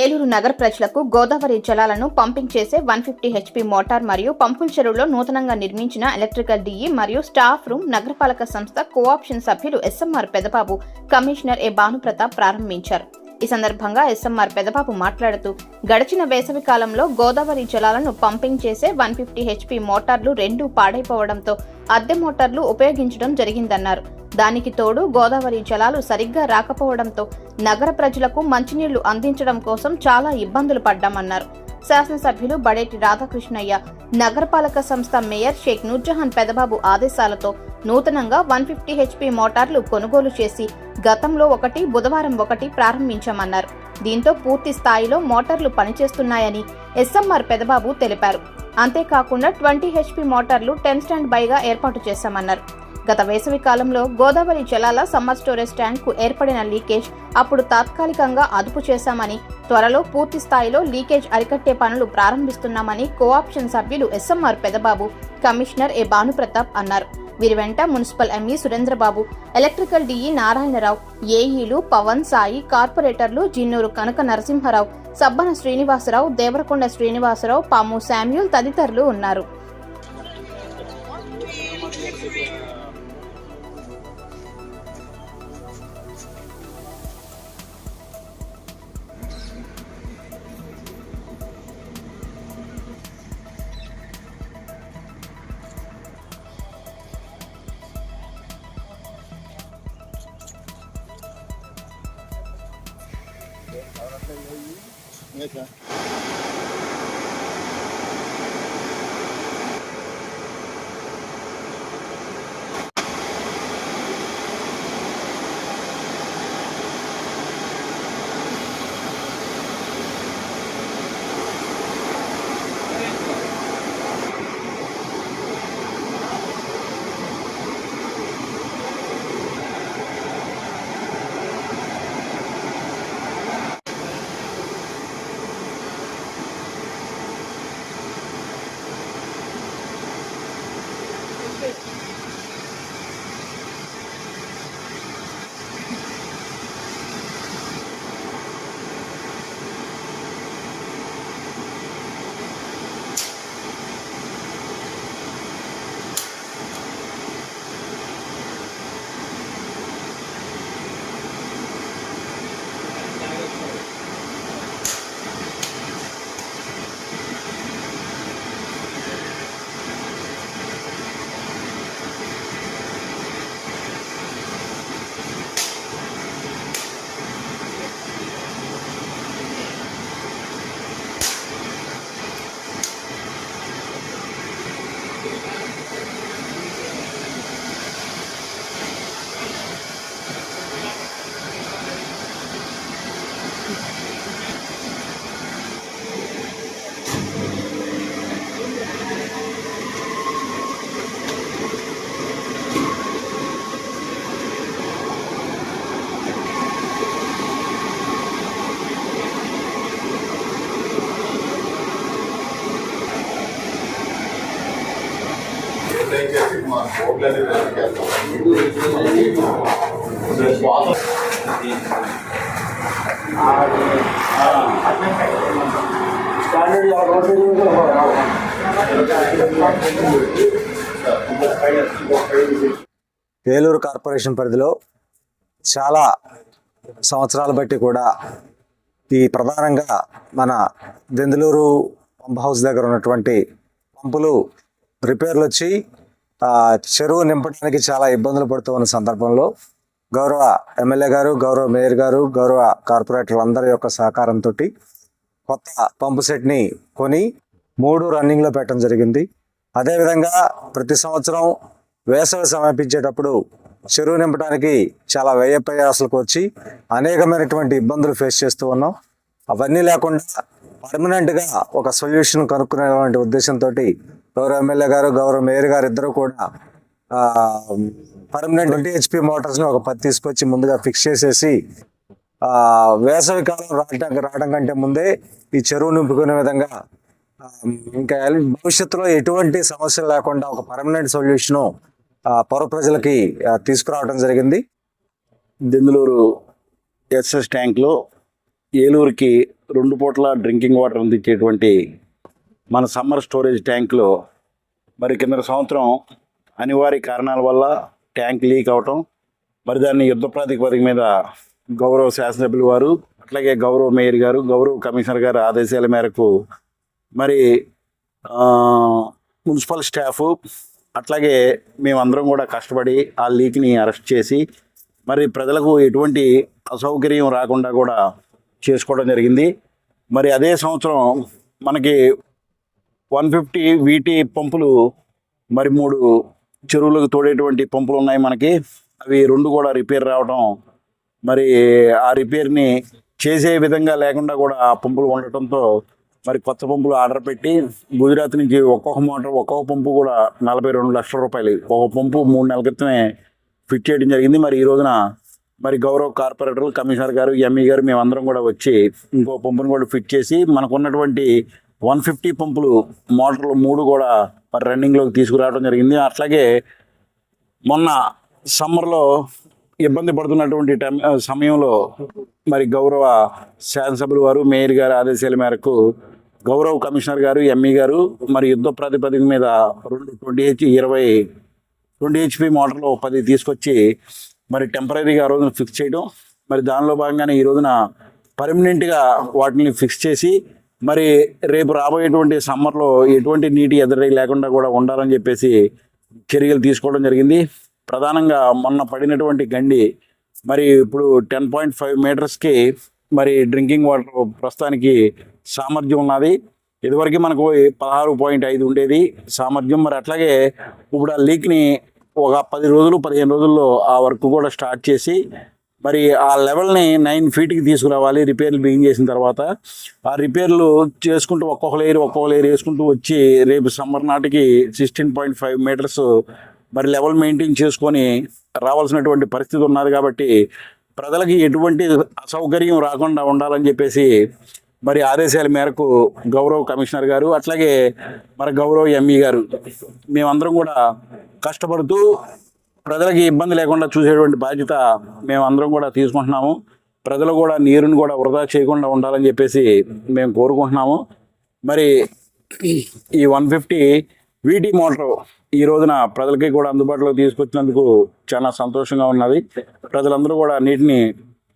ఏలూరు నగర ప్రజలకు గోదావరి జలాలను పంపింగ్ చేసే వన్ ఫిఫ్టీ హెచ్పీ మోటార్ మరియు పంపుల చెరువులో నూతనంగా నిర్మించిన ఎలక్ట్రికల్ డిఈ మరియు స్టాఫ్ రూమ్ నగరపాలక సంస్థ కోఆప్షన్ సభ్యులు SMR Pedababu commissioner A Bhanuprathap ప్రారంభించారు. ఈ సందర్భంగా ఎస్ఎంఆర్ పెదబాబు మాట్లాడుతూ గడిచిన వేసవి కాలంలో గోదావరి జలాలను పంపింగ్ చేసే వన్ ఫిఫ్టీ హెచ్పీ మోటార్లు రెండు పాడైపోవడంతో అద్దె మోటార్లు ఉపయోగించడం జరిగిందన్నారు. దానికి తోడు గోదావరి జలాలు సరిగ్గా రాకపోవడంతో నగర ప్రజలకు మంచినీళ్ళు అందించడం కోసం చాలా ఇబ్బందులు పడ్డామన్నారు. శాసనసభ్యులు బడేటి రాధాకృష్ణయ్య నగరపాలక సంస్థ మేయర్ షేక్ నూర్జహాన్ పెదబాబు ఆదేశాలతో నూతనంగా వన్ ఫిఫ్టీ హెచ్పీ మోటార్లు కొనుగోలు చేసి గతంలో ఒకటి బుధవారం ఒకటి ప్రారంభించామన్నారు. దీంతో పూర్తి స్థాయిలో మోటార్లు పనిచేస్తున్నాయని ఎస్ఎంఆర్ పెదబాబు తెలిపారు. అంతేకాకుండా ట్వంటీ హెచ్పీ మోటార్లు టెన్ స్టాండ్ బైగా ఏర్పాటు చేశామన్నారు. గత వేసవి కాలంలో గోదావరి జలాల సమ్మర్ స్టోరేజ్ ట్యాంక్ ఏర్పడిన లీకేజ్ అప్పుడు తాత్కాలికంగా అదుపు చేశామని త్వరలో పూర్తి స్థాయిలో లీకేజ్ అరికట్టే పనులు ప్రారంభిస్తున్నామని కోఆప్షన్ సభ్యులు SMR Pedababu commissioner A Bhanuprathap అన్నారు. వీరి వెంట municipal ME Surendrababu electrical DE Narayanarao ఏఈలు Pavan Sai కార్పొరేటర్లు జిన్నూరు కనక నరసింహారావు సబ్బన శ్రీనివాసరావు దేవరకొండ శ్రీనివాసరావు పాము శామ్యూల్ తదితరులు ఉన్నారు. ahora estoy ahí. దయచేసి మా ఏలూరు కార్పొరేషన్ పరిధిలో చాలా సంవత్సరాలు బట్టి కూడా ఈ ప్రధానంగా మన దెందులూరు పంప్ హౌస్ దగ్గర ఉన్నటువంటి పంపులు రిపేర్లు వచ్చి చెరువు నింపడానికి చాలా ఇబ్బందులు పడుతూ ఉన్న సందర్భంలో గౌరవ ఎమ్మెల్యే గారు గౌరవ మేయర్ గారు గౌరవ కార్పొరేటర్లు అందరి యొక్క సహకారంతో కొత్త పంపు సెట్ని కొని మూడు రన్నింగ్లో పెట్టడం జరిగింది. అదేవిధంగా ప్రతి సంవత్సరం వేసవి సమర్పించేటప్పుడు చెరువు నింపడానికి చాలా వ్యయ ప్రయాసాలకు వచ్చి అనేకమైనటువంటి ఇబ్బందులు ఫేస్ చేస్తూ ఉన్నాం. అవన్నీ లేకుండా పర్మనెంట్గా ఒక సొల్యూషన్ కనుక్కునేటువంటి ఉద్దేశంతో గౌరవ ఎమ్మెల్యే గారు గౌరవ మేయర్ గారు ఇద్దరు కూడా పర్మనెంట్ ట్వంటీ హెచ్పి మోటార్స్ని ఒక పది తీసుకొచ్చి ముందుగా ఫిక్స్ చేసేసి వేసవి కాలం రావడం రావడం కంటే ముందే ఈ చెరువు నింపుకునే విధంగా ఇంకా భవిష్యత్తులో ఎటువంటి సమస్యలు లేకుండా ఒక పర్మనెంట్ సొల్యూషను పౌర ప్రజలకి తీసుకురావడం జరిగింది. దెందులూరు ఎస్ఎస్ ట్యాంక్లో ఏలూరుకి రెండు పూట్ల డ్రింకింగ్ వాటర్ అందించేటువంటి మన సమ్మర్ స్టోరేజ్ ట్యాంకులో మరి కింద సంవత్సరం అనివార్య కారణాల వల్ల ట్యాంక్ లీక్ అవటం మరి దాన్ని యుద్ధ ప్రాతిపదిక మీద గౌరవ శాసనసభ్యులు వారు అట్లాగే గౌరవ మేయర్ గారు గౌరవ కమిషనర్ గారు ఆదేశాల మేరకు మరి మున్సిపల్ స్టాఫ్ అట్లాగే మేమందరం కూడా కష్టపడి ఆ లీక్ని అరెస్ట్ చేసి మరి ప్రజలకు ఎటువంటి అసౌకర్యం రాకుండా కూడా చేసుకోవడం జరిగింది. మరి అదే సంవత్సరం మనకి వన్ ఫిఫ్టీ వీటి పంపులు మరి మూడు చెరువులకు తోడేటువంటి పంపులు ఉన్నాయి మనకి. అవి రెండు కూడా రిపేర్ రావడం మరి ఆ రిపేర్ని చేసే విధంగా లేకుండా కూడా ఆ పంపులు ఉండటంతో మరి కొత్త పంపులు ఆర్డర్ పెట్టి గుజరాత్ నుంచి ఒక్కొక్క మోటార్ ఒక్కొక్క పంపు కూడా నలభై రెండు లక్షల రూపాయలు. ఒక పంపు మూడు నెలల క్రితమే ఫిట్ చేయడం జరిగింది. మరి ఈ రోజున మరి గౌరవ కార్పొరేటర్లు కమిషనర్ గారు ఎంఈ గారు మేమందరం కూడా వచ్చి ఇంకో పంపును కూడా ఫిట్ చేసి మనకున్నటువంటి వన్ ఫిఫ్టీ పంపులు మోటార్లు మూడు కూడా మరి రన్నింగ్లోకి తీసుకురావడం జరిగింది. అట్లాగే మొన్న సమ్మర్లో ఇబ్బంది పడుతున్నటువంటి టైం సమయంలో మరి గౌరవ శాసనసభ్యుల వారు మేయర్ గారి ఆదేశాల మేరకు గౌరవ కమిషనర్ గారు ఎంఈ గారు మరి యుద్ధ ప్రాతిపదిక మీద రెండు ట్వంటీ హెచ్ ఇరవై ట్వంటీ హెచ్పి మోటార్లు పది తీసుకొచ్చి మరి టెంపరీగా ఆ రోజున ఫిక్స్ చేయడం. మరి దానిలో భాగంగానే ఈ రోజున పర్మనెంట్గా వాటిని ఫిక్స్ చేసి మరి రేపు రాబోయేటువంటి సమ్మర్లో ఎటువంటి నీటి ఎదురై లేకుండా కూడా ఉండాలని చెప్పేసి చర్యలు తీసుకోవడం జరిగింది. ప్రధానంగా మొన్న పడినటువంటి గండి మరి ఇప్పుడు టెన్ పాయింట్ ఫైవ్ మీటర్స్కి మరి డ్రింకింగ్ వాటర్ ప్రస్తుతానికి సామర్థ్యం ఉన్నది. ఇదివరకు మనకు పదహారు పాయింట్ ఐదు ఉండేది. సామర్థ్యం మరి అట్లాగే ఇప్పుడు ఆ లీక్ని ఒక పది రోజులు పదిహేను రోజుల్లో ఆ వర్క్ కూడా స్టార్ట్ చేసి మరి ఆ లెవెల్ని నైన్ ఫీట్కి తీసుకురావాలి రిపేర్లు బిగిన్ చేసిన తర్వాత. ఆ రిపేర్లు చేసుకుంటూ ఒక్కొక్క లేయర్ ఒక్కొక్క లేయర్ వేసుకుంటూ వచ్చి రేపు సమ్మర్ నాటికి సిక్స్టీన్ పాయింట్ ఫైవ్ మీటర్స్ మరి లెవెల్ మెయింటైన్ చేసుకొని రావాల్సినటువంటి పరిస్థితి ఉన్నది కాబట్టి ప్రజలకి ఎటువంటి అసౌకర్యం రాకుండా ఉండాలని చెప్పేసి మరి ఆదేశాల మేరకు గౌరవ కమిషనర్ గారు అట్లాగే మరి గౌరవ ఎంఈ గారు మేమందరం కూడా కష్టపడుతూ ప్రజలకి ఇబ్బంది లేకుండా చూసేటువంటి బాధ్యత మేము అందరం కూడా తీసుకుంటున్నాము. ప్రజలు కూడా నీరుని కూడా వృధా చేయకుండా ఉండాలని చెప్పేసి మేము కోరుకుంటున్నాము. మరి ఈ వన్ ఫిఫ్టీ వీటి మోటార్ ఈ రోజున ప్రజలకి కూడా అందుబాటులో తీసుకొచ్చినందుకు చాలా సంతోషంగా ఉన్నది. ప్రజలందరూ కూడా నీటిని